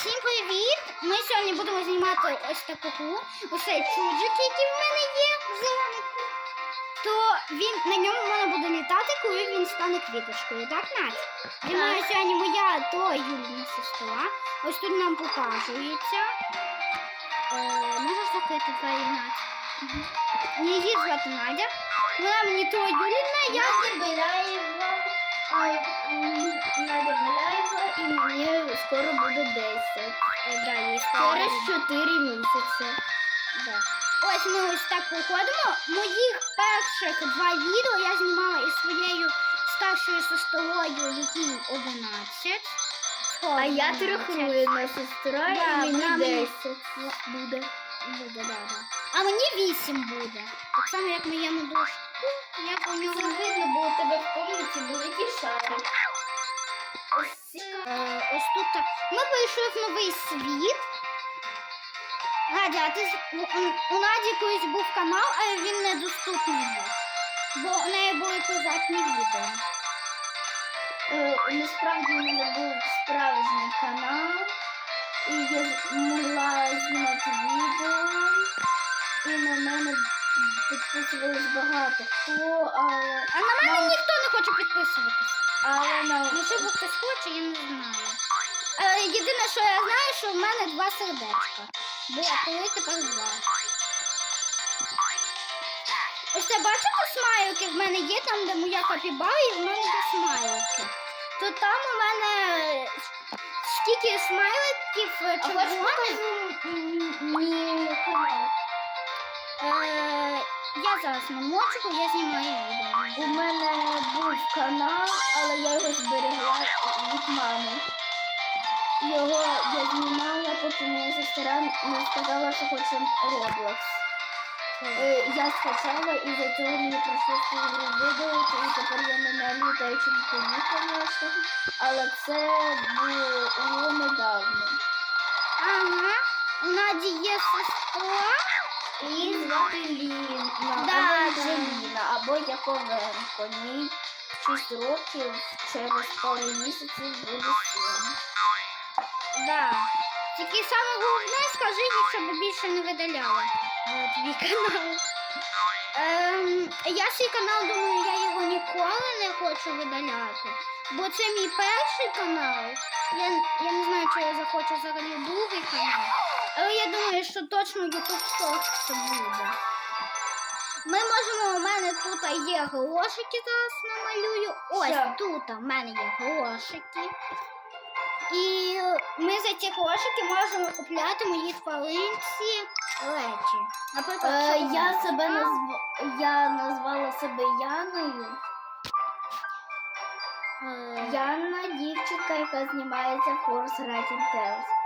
Всім привіт! Ми сьогодні будемо знімати ось таку гру. Цей чуджик, який в мене є, зелений. То він на ньому можна буде літати, коли він стане квіточкою, так, Надь? Зі мною сьогодні моя то Юліна сестра. Ось тут нам показується. Е, можеш закрити двері, Надь? Мгм. Її звати Надя. Вона мені то Юліна, я Надя Беляєва, Надя Беляєва, і мені скоро буде 10. Е, да, Через 4 місяці. Да. Ось ми ось так походимо. Моїх перших два відео я знімала із своєю старшою сестрою, якій 11. А я 11. трьохлина сестра, Да, і мені 10 буде. Буде, да, да. А мені 8 буде. Так само, як моєму дошку. Як у нього видно, бо у тебе в комнаті великий шарик. Ось Е, ось тут. так. Ми прийшли в новий світ. Надя, а ти з- у, у- Наді колись був канал, але він недоступний був. Бо у неї були приватні відео. Е, Насправді у мене був справжній канал, і я з- могла знімати відео, і на мене підписувалось багато хто, але, А на мене ніхто не хоче підписуватись. Але на Можливо, хтось хоче, я не знаю. Е, єдине, що я знаю, що в мене два сердечка. Було три, тепер два. Ось це бачите смайлики в мене є, там, де моя капібара, і в мене є смайлики. То там у мене е, скільки смайликів е, червоних. Е, я зараз на мочку, я знімаю відео. У мене був канал, але я його зберегла від мами. Його я знімала, потім моя сестра мені сказала, що хоче Roblox. Я скачала і за цього мені прийшло видалити, і тепер я не на літаючому коні, звісно. Але це було недавно. Ага. У Наді є сестра. Її звати Ліна, Да, або да. Анжеліна, або Яковенко. Їй 6 років, через пару місяців буде 7. Да. Тільки саме головне, скажи щоб більше не видаляла е, твій канал. Ем, я свій канал думаю, я його ніколи не хочу видаляти. Бо це мій перший канал. Я, я не знаю, чи я захочу взагалі другий канал. Але я думаю, що точно YouTube Shorts це буде. Ми можемо, у мене тут є грошики, зараз намалюю. Ось Що? тут у мене є грошики. І ми за ці грошики можемо купляти моїй тваринці речі. Наприклад, Е, я себе назв... я назвала себе Яною. Е, Яна дівчинка, яка знімається в Horse Tales.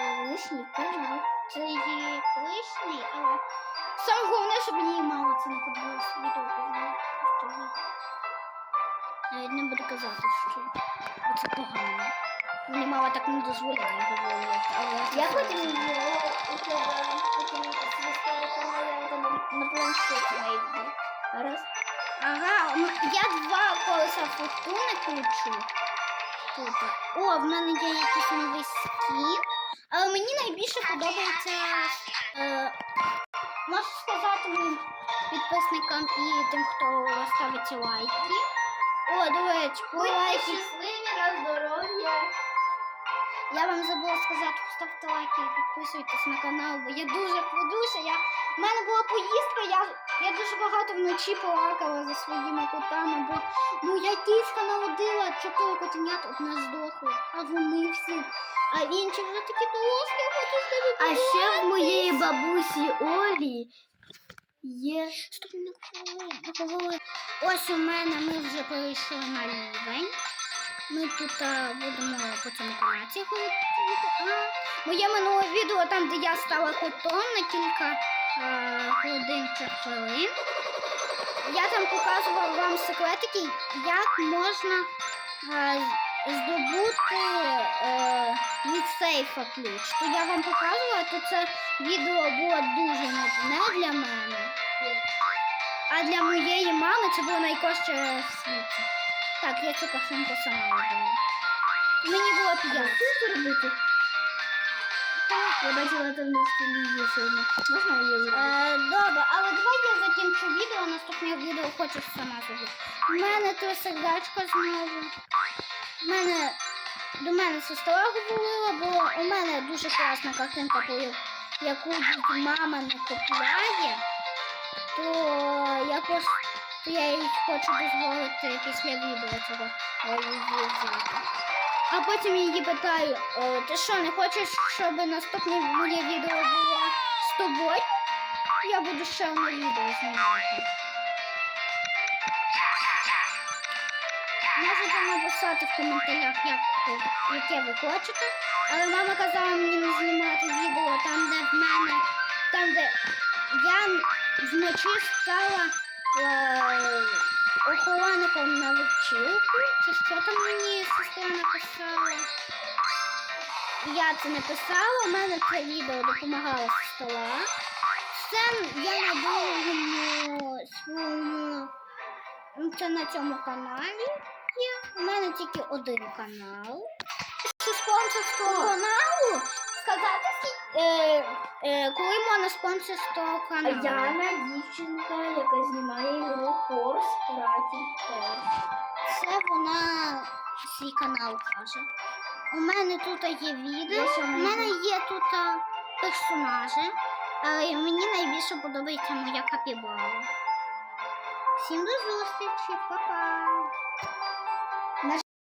Колишній канал. Це є колишній, але саме головне, щоб мені мало це не подивилося відео. бо Я не буду казати, що це погано. Мені мама так не дозволяє говорити, але Я потім у тебе потім свій канал, я тебе на планшеті знайду. Раз. Ага, я два колеса фортуни кручу. Тут. О, в мене є якийсь новий скін. Найбільше подобається. Е, можу сказати моїм підписникам і тим, хто ставить лайки. О, до речі, по лайки. щасливі на здоров'я. Я вам забула сказати, поставте лайки і підписуйтесь на канал, бо я дуже хвилююся. Я... У мене була поїздка, я, я дуже багато вночі плакала за своїми котами, бо моя кішка народила чотири котенят, одне здохло, а вони всі. А інші вже такі дорослі, А ще в моєї бабусі Олі є Стоп, не говори. Ось у мене ми вже перейшли на рівень. Ми тут а, будемо по цьому канаті ходити. Моє минуле відео там, де я стала котом на кілька годин чи хвилин. Я там показувала вам секретики, як можна а, здобути е, від сейфа ключ. То я вам показувала, то це відео було дуже нудне для мене. А для моєї мами це було найкраще в світі. Так, я цю картинку сама робила. Мені було п'ять. Що це? Я бачила там на столі є сильно. Можна її зробити? Е, добре, але давай я закінчу відео, наступне відео хочу сама зробити. У мене то сердечко знову. У мене до мене сестра говорила, бо у мене дуже класна картинка, я- яку мама не купляє, то якось то я їй хочу дозволити після відео цього е, взяти. А потім її питаю, «Е, ти що, не хочеш, щоб наступне моє відео було з тобою? Я буду ще одне відео знімати. Можете написати в коментарях, як, яке ви хочете. Але мама казала мені не знімати відео там, де в мене, там, де я вночі стала е, охоронником на вечірку. Чи що там мені сестра написала? Я це не писала, у мене це відео допомагала сестра. Це я на другому своєму це на цьому каналі є. У мене тільки один канал. Що спонсорство каналу? Сказати, е, е, коли можна спонсорство каналу? Яна дівчинка, яка знімає ігру Хорс Раті Терс. Це вона свій канал каже. У мене тут є відео, у мене є тут персонажі, але мені найбільше подобається моя капібара. Всім до зустрічі, па-па!